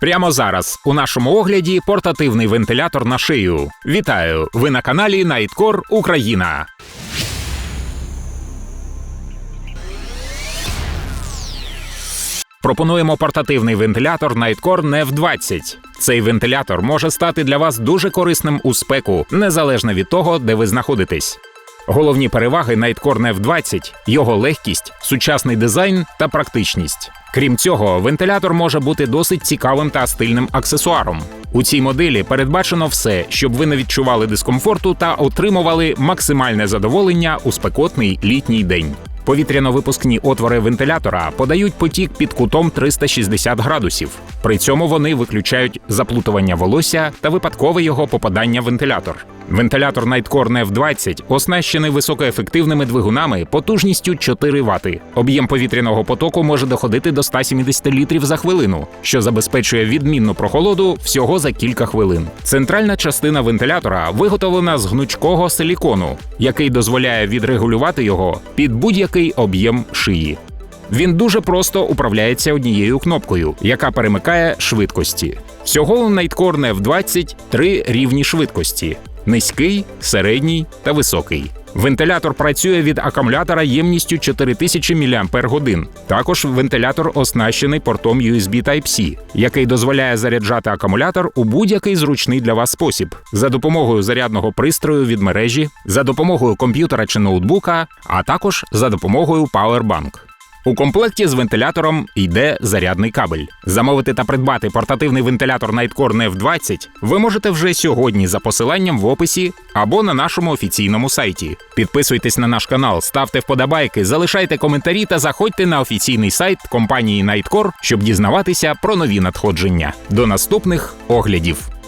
Прямо зараз у нашому огляді портативний вентилятор на шию. Вітаю! Ви на каналі Nightcore Україна. Пропонуємо портативний вентилятор Nightcore NEV 20. Цей вентилятор може стати для вас дуже корисним у спеку, незалежно від того, де ви знаходитесь. Головні переваги Nightcore NEV 20 – його легкість, сучасний дизайн та практичність. Крім цього, вентилятор може бути досить цікавим та стильним аксесуаром. У цій моделі передбачено все, щоб ви не відчували дискомфорту та отримували максимальне задоволення у спекотний літній день. Повітряно-випускні отвори вентилятора подають потік під кутом 360 градусів. При цьому вони виключають заплутування волосся та випадкове його попадання в вентилятор. Вентилятор Nightcore NEV 20 оснащений високоефективними двигунами потужністю 4 Вт. Об'єм повітряного потоку може доходити до 170 літрів за хвилину, що забезпечує відмінну прохолоду всього за кілька хвилин. Центральна частина вентилятора виготовлена з гнучкого силікону, який дозволяє відрегулювати його під будь-який об'єм шиї. Він дуже просто управляється однією кнопкою, яка перемикає швидкості. Всього NEV 20 три рівні швидкості: низький, середній та високий. Вентилятор працює від акумулятора ємністю 4000 мАч. Також вентилятор оснащений портом USB Type-C, який дозволяє заряджати акумулятор у будь-який зручний для вас спосіб за допомогою зарядного пристрою від мережі, за допомогою комп'ютера чи ноутбука, а також за допомогою Powerbank. У комплекті з вентилятором йде зарядний кабель. Замовити та придбати портативний вентилятор Nightcore NEV 20 ви можете вже сьогодні за посиланням в описі або на нашому офіційному сайті. Підписуйтесь на наш канал, ставте вподобайки, залишайте коментарі та заходьте на офіційний сайт компанії Nightcore, щоб дізнаватися про нові надходження. До наступних оглядів.